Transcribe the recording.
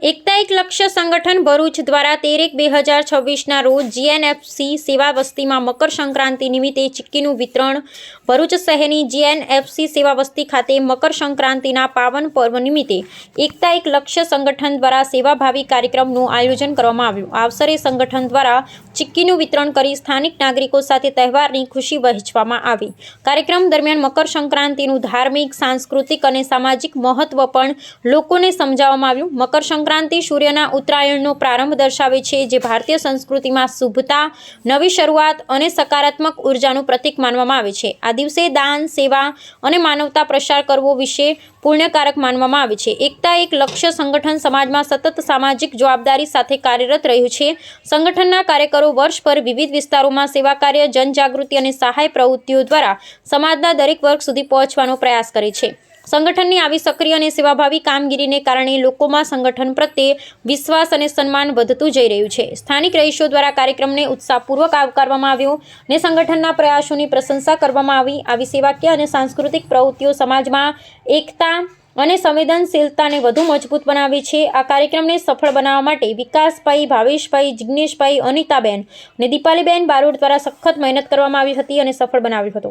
એકતા એક લક્ષ્ય સંગઠન ભરૂચ દ્વારા તેરેક બે હજાર છવ્વીસના રોજ જીએનએફસી સેવા વસ્તીમાં મકર સંક્રાંતિ નિમિત્તે ચિક્કીનું વિતરણ ભરૂચ શહેરની જીએનએફસી સેવા વસ્તી ખાતે મકર સંક્રાંતિના પાવન પર્વ નિમિત્તે એકતા એક લક્ષ્ય સંગઠન દ્વારા સેવાભાવી કાર્યક્રમનું આયોજન કરવામાં આવ્યું. અવસરે સંગઠન દ્વારા ચિક્કીનું વિતરણ કરી સ્થાનિક નાગરિકો સાથે તહેવારની ખુશી વહેંચવામાં આવી. કાર્યક્રમ દરમિયાન મકર સંક્રાંતિનું ધાર્મિક, સાંસ્કૃતિક અને સામાજિક મહત્વ પણ લોકોને સમજાવવામાં આવ્યું. મકર સંક્રાંતિ સૂર્યના ઉત્તરાયણનો પ્રારંભ દર્શાવે છે, જે ભારતીય સંસ્કૃતિમાં શુભતા, નવી શરૂઆત અને સકારાત્મક ઉર્જાનું પ્રતીક માનવામાં આવે છે. આ દિવસે દાન, સેવા અને માનવતા પ્રસાર કરવો વિશે પુણ્યકારક માનવામાં આવે છે. એકતા એક લક્ષ્ય સંગઠન સમાજમાં સતત સામાજિક જવાબદારી સાથે કાર્યરત રહ્યું છે. સંગઠનના કાર્યકરો વર્ષભર વિવિધ વિસ્તારોમાં સેવા કાર્ય, જનજાગૃતિ અને સહાય પ્રવૃત્તિઓ દ્વારા સમાજના દરેક વર્ગ સુધી પહોંચવાનો પ્રયાસ કરે છે. સંગઠનની આવી સક્રિય અને સેવાભાવી કામગીરીને કારણે લોકોમાં સંગઠન પ્રત્યે વિશ્વાસ અને સન્માન વધતું જઈ રહ્યું છે. સ્થાનિક રહીશો દ્વારા કાર્યક્રમને ઉત્સાહપૂર્વક આવકારવામાં આવ્યો અને સંગઠનના પ્રયાસોની પ્રશંસા કરવામાં આવી. આવી સેવાકીય અને સાંસ્કૃતિક પ્રવૃત્તિઓ સમાજમાં એકતા અને સંવેદનશીલતાને વધુ મજબૂત બનાવી છે. આ કાર્યક્રમને સફળ બનાવવા માટે વિકાસભાઈ, ભાવેશભાઈ, જિગ્નેશભાઈ, અનિતાબેન અને દીપાલીબેન બારોડ દ્વારા સખત મહેનત કરવામાં આવી હતી અને સફળ બનાવ્યું હતું.